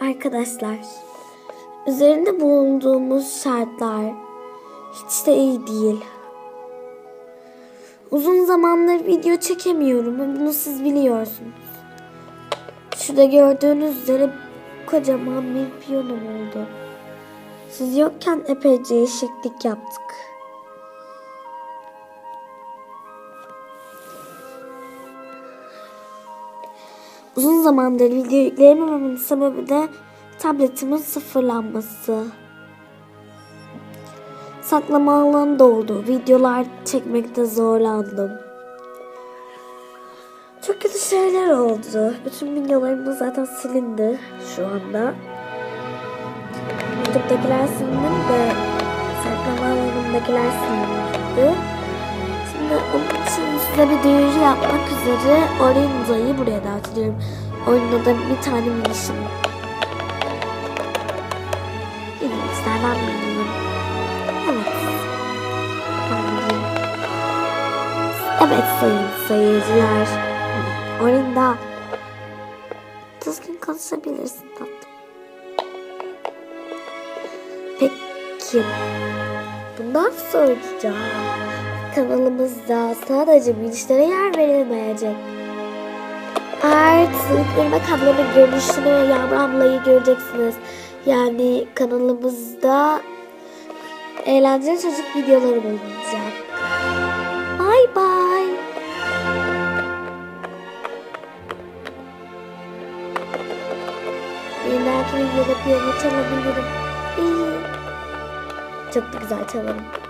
Arkadaşlar, üzerinde bulunduğumuz şartlar hiç de iyi değil. Uzun zamandır video çekemiyorum ve bunu siz biliyorsunuz. Şurada gördüğünüz üzere kocaman bir piyonom oldu. Siz yokken epeyce değişiklik yaptık. Uzun zamandır video yükleyemememin sebebi de tabletimin sıfırlanması. Saklama alanı doldu. Videolar çekmekte zorlandım. Çok kötü şeyler oldu. Bütün videolarım da zaten silindi şu anda. YouTube'dakiler silindi de saklama alanındakiler silindi. Size bir duyuru yapmak üzere Orenza'yı buraya davet ediyorum. Oyunda da bir tane minişim. Evet. Ben bileyim. Evet sayın seyirciler. Orenda. Düzgün konuşabilirsin tatlım. Peki. Bundan sonra kanalımızda sadece minişlere yer verilmeyecek. Artık Irmak ablanın görünüşünü Yağmur ablayı göreceksiniz. Yani kanalımızda eğlenceli çocuk videoları bulunacak. Bye bye. Bir dahaki videoda piyano çalabilirim. İyi. Çok da güzel çalarım.